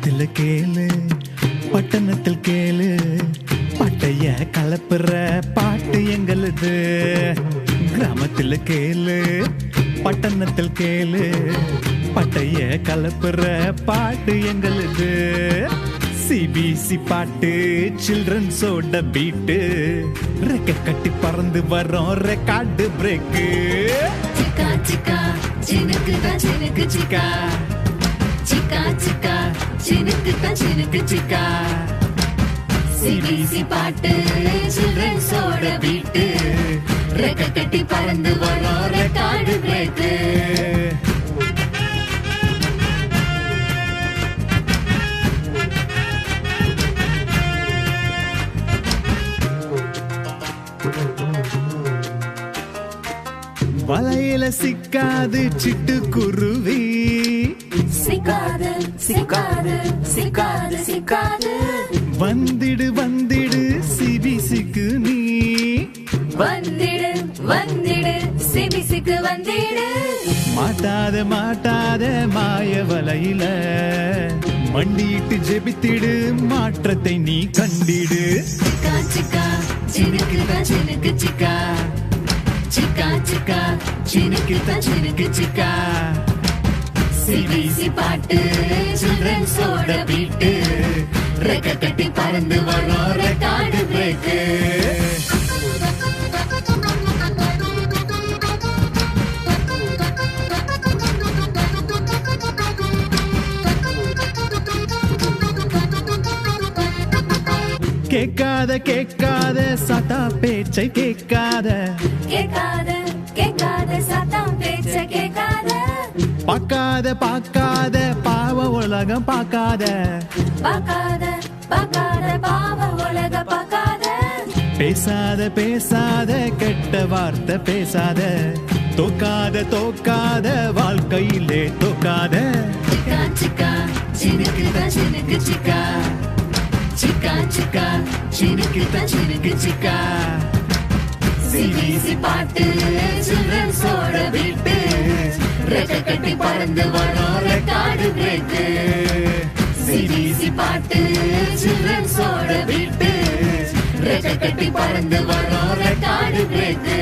பட்டணத்தில் கேளு பட்டணத்தில் கேளு. பட்டைய கலப்புற பாட்டு எங்களுது. கிராமத்தில் கேளு பட்டணத்தில் கேளு. பட்டைய கலப்புற பாட்டு எங்களுது. சிபிசி பாட்டு சில்ட்ரன்ஸோட பீட்டு. ரெக்க கட்டி பறந்து வரோம் ரெக்கார்டு பிரேக்கு சிக்கா சிக்கா சினுக்கு சிக்கா. தான் சினுக்கு சிக்கா. சிபிசி பாட்டு சில்ட்ரன்ஸோட பீட்டு. ரெக்க கட்டி பறந்து வரோம் ரெக்கார்டு பிரேக்கு. வலையில சிக்காது சிட்டுக்குருவி சிக்காது சிக்காது சிக்காது. சிக்காது வந்திடு வந்திடு சிபிசிக்கு நீ. வந்திடு வந்திடு சிபிசிக்கு வந்திடு. மாட்டாத மாட்டாத மாய வலையில. மண்டியிட்டு ஜெபித்திடு மாற்றத்தை நீ கண்டிடு. சிக்கா சிக்கா சினுக்கு தான் சினுக்கு சிக்கா. சிக்கா சிக்கா சினுக்கு தான் சினுக்கு சிக்கா. சிபிசி பாட்டு சில்ட்ரன்ஸோட பீட்டு. கேட்காத கேட்காத சதா பேச்சை கேட்காத. கேட்காத கேட்காத சத்தம் பேச்ச கேட்காத. பார்க்காத பார்க்காத பாவ உலகம் பார்க்காத. பார்க்காத பார்க்காத பாவ உலக பார்க்காத. பேசாத பேசாத கெட்ட வார்த்தை பேசாத. தோக்காத தோக்காத வாழ்க்கையிலே தோக்காத. சிக்கா சிக்கா சினுக்கு சிக்கா. சிக்கா சிக்கா. சினுக்கு தான் சினுக்கு சிக்கா. சிபிசி பாட்டு சில்ட்ரன்ஸோட வீட்டு. ரெக்க கட்டி பறந்து வரோம் ரெக்கார்டு பிரேக்கு சிபிசி பாட்டு சில்ட்ரன்ஸோட வீட்டு. ரெக்க கட்டி பறந்து வரோம் ரெக்கார்டு பிரேக்கு